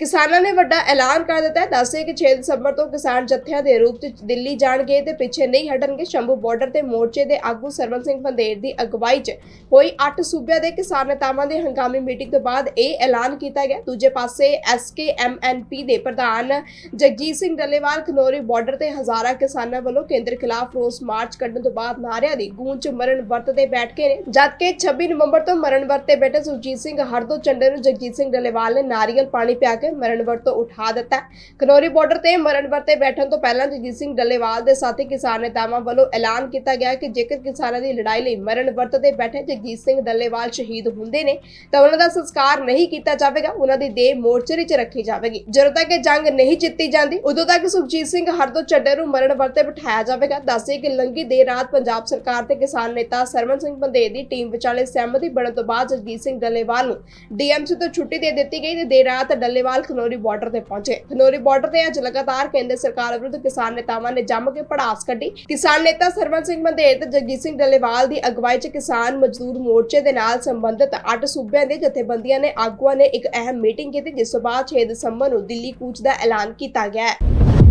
ਕਿਸਾਨਾਂ ਨੇ ਵੱਡਾ ਐਲਾਨ ਕਰ ਦਿੱਤਾ ਹੈ। ਦੱਸੇ ਕਿ 6 ਦਸੰਬਰ ਤੋਂ ਕਿਸਾਨ ਜਥਿਆਂ ਦੇ ਰੂਪ ਵਿੱਚ ਦਿੱਲੀ ਜਾਣਗੇ ਤੇ ਪਿੱਛੇ ਨਹੀਂ ਹਟਣਗੇ। ਸ਼ੰਭੂ ਬਾਰਡਰ ਤੇ ਮੋਰਚੇ ਦੇ ਆਗੂ ਸਰਵਨ ਸਿੰਘ ਬੰਦੇਰ ਦੀ ਅਗਵਾਈ 'ਚ ਹੋਈ 8 ਸੂਬਿਆਂ ਦੇ ਕਿਸਾਨ ਨੇਤਾਵਾਂ ਦੇ ਹੰਗਾਮੀ ਮੀਟਿੰਗ ਤੋਂ ਬਾਅਦ ਇਹ ਐਲਾਨ ਕੀਤਾ ਗਿਆ। ਦੂਜੇ ਪਾਸੇ ਐਸਕੇਐਮਐਨਪੀ ਦੇ ਪ੍ਰਧਾਨ ਜਗਜੀਤ ਸਿੰਘ ਡੱਲੇਵਾਲ ਖਨੋਰੀ ਬਾਰਡਰ ਤੇ ਹਜ਼ਾਰਾਂ ਕਿਸਾਨਾਂ ਵੱਲੋਂ ਕੇਂਦਰ ਖਿਲਾਫ ਰੋਸ ਮਾਰਚ ਕੱਢਣ ਤੋਂ ਬਾਅਦ ਨਾਰਿਆਂ ਦੀ ਗੂੰਜ ਮਰਨ ਵਰਤ ਤੇ ਬੈਠ ਕੇ ਨੇ। ਜਦਕਿ 26 ਨਵੰਬਰ ਤੋਂ ਮਰਨ ਵਰਤ ਤੇ ਬੈਠੇ ਸੁਰਜੀਤ ਸਿੰਘ ਹਰਦੋ ਚੰਡੇ ਨੂੰ ਜਗਜੀਤ ਸਿੰਘ ਡੱਲੇਵਾਲ ਨੇ ਨਾਰੀਅਲ ਪਾਣੀ ਪਿਆ ਕੇ ਮਰਨ ਵਰਤ ਤੋਂ ਉਠਾ ਦਿੱਤਾ। ਖਨੋਰੀ ਬਾਰਡਰ ਤੇ ਮਰਨ ਵਰਤ ਤੇ ਬੈਠਣ ਤੋਂ ਪਹਿਲਾਂ ਜਗਜੀਤ ਸਿੰਘ ਡੱਲੇਵਾਲ ਦੇ ਸਾਥੀ ਕਿਸਾਨ ਨੇਤਾਵਾਂ ਵੱਲੋਂ ਐਲਾਨ ਕੀਤਾ ਗਿਆ ਕਿ ਜੇਕਰ ਕਿਸਾਨਾਂ ਦੀ ਲੜਾਈ ਲਈ ਮਰਨ ਤੇ ਬੈਠੇ ਜਗਜੀਤ ਸਿੰਘ ਡੱਲੇਵਾਲ ਸ਼ਹੀਦ ਹੁੰਦੇ ਨੇ, ਤਾਂ ਉਹਨਾਂ ਦਾ ਸੰਸਕਾਰ ਨਹੀਂ ਕੀਤਾ ਜਾਵੇਗਾ, ਉਹਨਾਂ ਦੀ ਦੇਹ ਮੋਰਚਰੀ 'ਚ ਰੱਖੀ ਜਾਵੇਗੀ। ਜਦੋਂ ਤੱਕ ਇਹ ਜੰਗ ਨਹੀਂ ਜਿੱਤੀ ਜਾਂਦੀ, ਉਦੋਂ ਤੱਕ ਸੁਖਜੀਤ ਸਿੰਘ ਹਰਦੋ ਚੱਡੇ ਨੂੰ ਮਰਨ ਵਰਤੇ ਬਿਠਾਇਆ ਜਾਵੇਗਾ। ਦੱਸੇ ਕਿ ਲੰਗੀ ਦੇਰ ਰਾਤ ਪੰਜਾਬ ਸਰਕਾਰ ਤੇ ਕਿਸਾਨ ਨੇਤਾ ਸਰਵਨ ਸਿੰਘ ਬੰਦੇਰ ਦੀ ਟੀਮ ਵਿਚਾਲੇ ਸਹਿਮਤੀ ਬਣਨ ਤੋਂ ਬਾਅਦ ਜਗਜੀਤ ਸਿੰਘ ਡੱਲੇਵਾਲ ਨੂੰ ਡੀਐਮਸੀ ਤੋਂ ਛੁੱਟੀ ਦੇ ਦਿੱਤੀ ਗਈ ਤੇ ਦੇਰ ਰਾਤ ਡੱਲੇਵਾਲ ਖਨੋਰੀ ਬਾਰਡਰ ਤੇ ਪਹੁੰਚੇ। ਖਨੋਰੀ ਬਾਰਡਰ ਤੇ ਅੱਜ ਲਗਾਤਾਰ ਕੇਂਦਰ ਸਰਕਾਰ ਵਿਰੁੱਧ ਕਿਸਾਨ ਨੇਤਾਵਾਂ ਨੇ ਜੰਮ ਕੇ ਪੜਾਸ ਕੱਢੀ। ਕਿਸਾਨ ਨੇਤਾ ਸਰਵਨ ਸਿੰਘ ਬੰਦੇਰ ਤੇ ਜਗਜੀਤ ਸਿੰਘ ਡੱਲੇਵਾਲ ਦੀ ਅਗਵਾਈ 'ਚ ਕਿਸਾਨ ਮਜ਼ਦੂਰ ਮੋਰਚੇ ਦੇ ਨਾਲ ਸੰਬੰਧਿਤ ਅੱਠ ਸੂਬਿਆਂ ਦੇ ਜਥੇਬੰਦੀਆਂ ਨੇ ਆਗੂਆਂ ਨੇ ਇੱਕ ਅਹਿਮ ਮੀਟਿੰਗ ਕੀਤੀ, ਜਿਸ ਤੋਂ ਬਾਅਦ 6 ਦਸੰਬਰ ਨੂੰ ਦਿੱਲੀ ਕੂਚ ਦਾ ਐਲਾਨ ਕੀਤਾ ਗਿਆ ਹੈ।